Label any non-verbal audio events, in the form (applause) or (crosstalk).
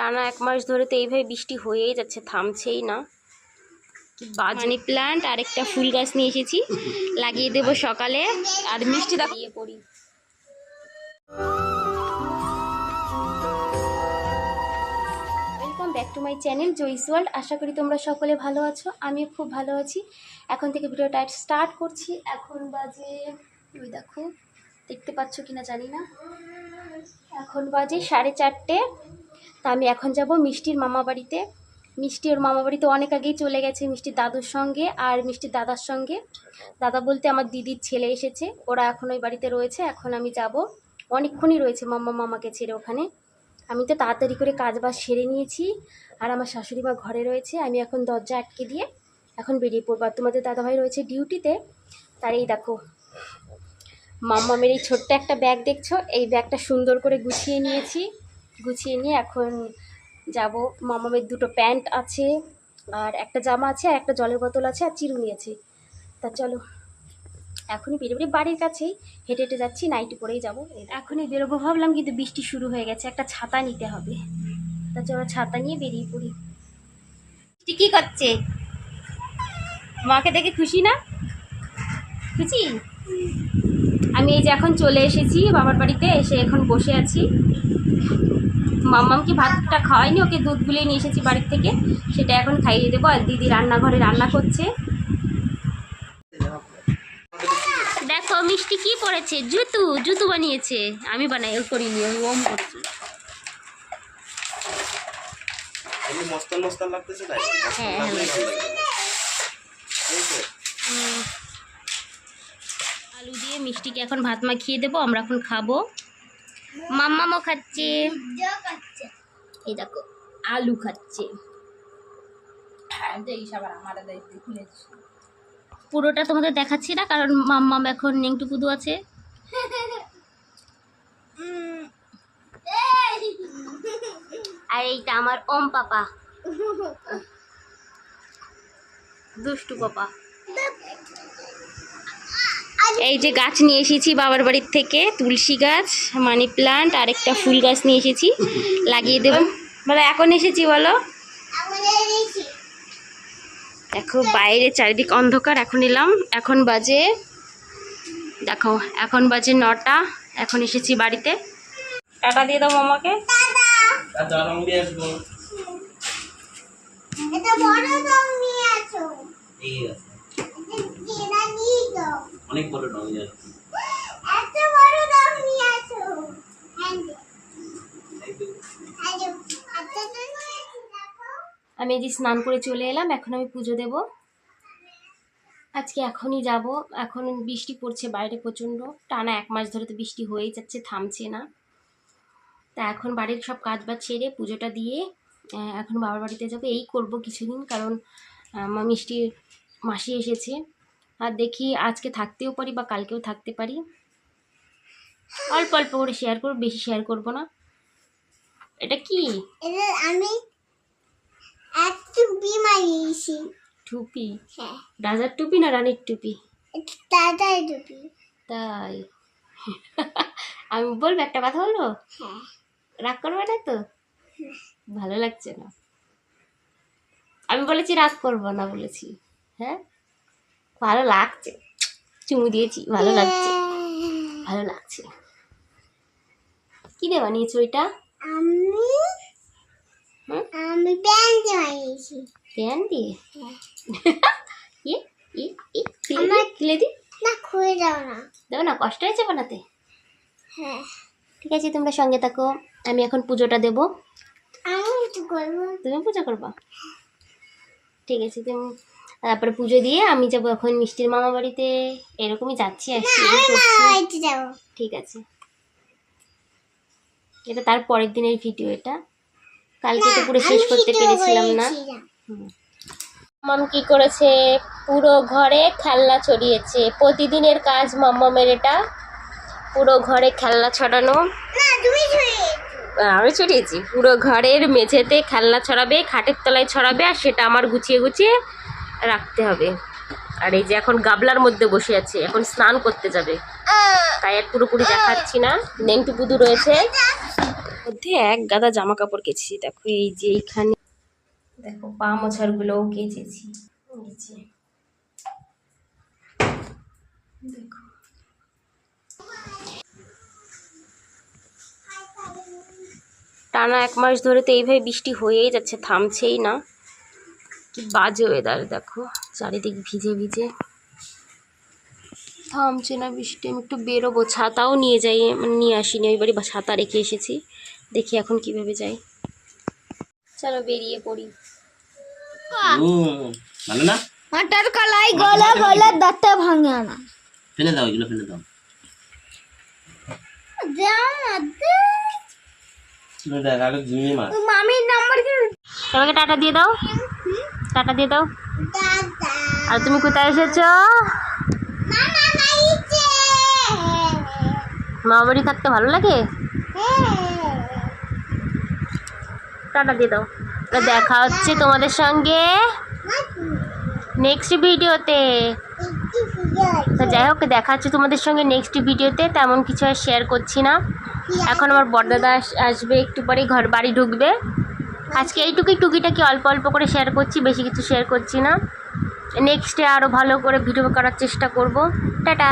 টানা এক মাস ধরে তো এইভাবে বৃষ্টি হয়েই যাচ্ছে থামছেই না। বাজনি প্ল্যান্ট আর একটা ফুল গাছ নিয়ে এসেছি। লাগিয়ে দেবো সকালে। আর মিষ্টি দাঁড়িয়ে পড়ি। Welcome back to my channel Joy's world আশা করি তোমরা সকলে ভালো আছো। আমিও খুব ভালো আছি। এখন থেকে ভিডিওটা স্টার্ট করছি। এখন বাজে ওই দেখো দেখতে পাচ্ছ কিনা জানি না। এখন বাজে সাড়ে চারটে। তা আমি এখন যাব মিষ্টির মামা বাড়িতে। মিষ্টি ওর মামা বাড়িতে অনেক আগেই চলে গেছে মিষ্টির দাদুর সঙ্গে আর মিষ্টির দাদার সঙ্গে। দাদা বলতে আমার দিদির ছেলে এসেছে, ওরা এখন ওই বাড়িতে রয়েছে, এখন আমি যাব। অনেকক্ষণই রয়েছে মাম্মা মামাকে ছেড়ে ওখানে। আমি তো তাড়াতাড়ি করে কাজ বাজ সেরে নিয়েছি, আর আমার শাশুড়ি মা ঘরে রয়েছে, আমি এখন দরজা আটকে দিয়ে এখন বেরিয়ে পড়ব। আর তোমাদের দাদাভাই রয়েছে ডিউটিতে, তার এই দেখো, মাম্মামের এই ছোট্ট একটা ব্যাগ দেখছ? এই ব্যাগটা সুন্দর করে গুছিয়ে নিয়েছি। গুছিয়ে নিয়ে এখন যাব। মামামের দুটো প্যান্ট আছে আর একটা জামা আছে আর একটা জলের বোতল আছে আর চিরুনি আছে। তা চলো এখনই বেরিয়ে বাড়ির কাছেই হেঁটে হেঁটে যাচ্ছি নাইটি পরেই যাব। এখনই বেরোবো ভাবলাম কিন্তু বৃষ্টি শুরু হয়ে গেছে একটা ছাতা নিতে হবে। তা চলো ছাতা নিয়ে বেরিয়ে পড়ি। বৃষ্টি কী করছে? মাকে দেখে খুশি না? খুশি? আমি এই যে এখন চলে এসেছি বাবার বাড়িতে এসে এখন বসে আছি। মাম্মামকে ভাতটা খাওয়াইনি ওকে দুধ গুলিয়ে নিয়ে এসেছি বাড়ির থেকে। সেটা এখন খাইয়ে দেবো আর দিদি রান্নাঘরে রান্না করছে। দেখো মিষ্টি কি পড়েছে? জুতু জুতু বানিয়েছে। আমি বানাই ও করিনি আমি ওম করছি। হ্যাঁ, হ্যাঁ। আলু দিয়ে মিষ্টিকে এখন ভাত মাখিয়ে দেবো আমরা এখন খাব। মাম্মামও খাচ্ছে। এই দেখো আলু খাচ্ছে। পুরোটা তোমাদের দেখাচ্ছি না কারণ মাম্মাম এখন নেংটু পুদু আছে। (laughs) আর এইটা আমার ওম পাপা। (laughs) দুষ্টু পাপা। এই যে গাছ নিয়ে এসেছি বাবার বাড়ির থেকে তুলসী গাছ মানি প্লান্ট আর একটা ফুল গাছ নিয়ে এসেছি। লাগিয়ে দেবো। বলো এখন এসেছি বলো। দেখো বাইরে চারিদিক অন্ধকার এখন এলাম। এখন বাজে দেখো এখন বাজে নটা এখন এসেছি বাড়িতে। টাটা দিয়ে দাও মামাকে। আর দাঁড়াম দিয়ে আসব। এটা বড় রং নিয়ে আছো ঠিক আছে। অনেক বড় রং যাচ্ছে এত বড় রং। নিয়ে আছো হ্যান্ড হ্যালো আচ্ছা নিয়ে আসো, আমি এই যে স্নান করে চলে এলাম এখন আমি পুজো দেব। আজকে এখনই যাব। এখন বৃষ্টি পড়ছে বাইরে প্রচণ্ড। টানা এক মাস ধরে তো বৃষ্টি হয়েই যাচ্ছে থামছে না। তা এখন বাড়ির সব কাজ বাজ ছেড়ে পুজোটা দিয়ে এখন বাবার বাড়িতে যাব। এই করব কিছুদিন কারণ মিষ্টির মাসি এসেছে। আর দেখি আজকে থাকতেও পারি বা কালকেও থাকতে পারি। অল্প অল্প করে শেয়ার করব বেশি শেয়ার করব না। এটা কি? এটা আমি টুপি বিমারিয়েছি টুপি? হ্যাঁ। রাজার টুপি না রানীর টুপি? তাড়াতাড়ি ডুবি তাই। (laughs) আমি বলব একটা কথা বলব? হ্যাঁ। রাগ করবে না তো? ভালো লাগছে না। আমি বলেছি রাগ করব না বলেছি। হ্যাঁ? ভালো লাগছে। চুমু দিয়েছি ভালো লাগছে। ভালো লাগছে। কি দিয়ে বানিয়েছো ওইটা? আমি? আমি প্যান্ট বানিয়েছি। প্যান দিয়ে? হ্যাঁ। ইয়ে ই ই খুলে দি না খুলে যাও না। দেখো না কষ্ট হয়েছে বানাতে? হ্যাঁ। ঠিক আছে তোমরা সঙ্গে থাকো আমি এখন পুজোটা দেবো। আমি একটু করব। তুমি পুজো করবা? ঠিক আছে তুমি তারপরে পুজো দিয়ে আমি যাব এখন মিষ্টির মামা বাড়িতে। এরকমই যাচ্ছি ঠিক আছে। এটা তার পরের দিনের ভিডিও এটা। কালকে তো পুরো শেষ করতে পেরেছিলাম না। মাম কি করেছে? পুরো ঘরে খেলনা ছড়িয়েছে। প্রতিদিনের কাজ মাম্মামের এটা। পুরো ঘরে খেলনা ছড়ানো। আমি ছড়িয়েছি। পুরো ঘরের মেঝেতে খেলনা ছড়াবে খাটের তলায় ছড়াবে আর সেটা আমার গুছিয়ে গুছিয়ে রাখতে হবে। আর এই যে এখন গাবলার মধ্যে বসে আছে, এখন স্নান করতে যাবে। তাই আর পুরোপুরি দেখাচ্ছি না। নেংটু পুদু রয়েছে। মধ্যে এক গাদা জামা কাপড় কেচেছি। দেখো এই যে এইখানে দেখো, পা মোছারগুলোও কেচেছি। টানা এক মাস ধরে তো এইভাবে বৃষ্টি হয়েই যাচ্ছে, থামছেই না। কি বাজে ওয়েদার দেখো। চারিদিক ভিজে ভিজে। থামছে না বৃষ্টি আমি একটু বেরোবো। ছাতাও নিয়ে যাই মানে নিয়ে আসিনি ওই বাড়ি বা ছাতা রেখে এসেছি। দেখি এখন কীভাবে যাই। চলো বেরিয়ে পড়ি। ভালো না? মাটার কলাই গলা গলা দাঁতে ভাঙে না। ফেলে দাও এগুলো ফেলে দাও। মামির নাম্বার কি? সবাইকে টাটা দিয়ে দাও। টাটা দিয়ে দাও। আর তুমি কোথায় এসেছ? মা বাড়ি থাকতে ভালো লাগে? টাটা দিয়ে দাও। দেখা হচ্ছে তোমাদের সঙ্গে নেক্সট ভিডিওতে। তো যাই হোক, দেখা হচ্ছে তোমাদের সঙ্গে নেক্সট ভিডিওতে। তেমন কিছু আর শেয়ার করছি না। এখন আমার বড়দাদা আস- আসবে, একটু পরে ঘর, বাড়ি ঢুকবে। আজকে এইটুকুই, টুকিটাকি অল্প অল্প করে শেয়ার করছি, বেশি কিছু শেয়ার করছি না। নেক্সটে আরও ভালো করে ভিডিও করার চেষ্টা করব। টাটা।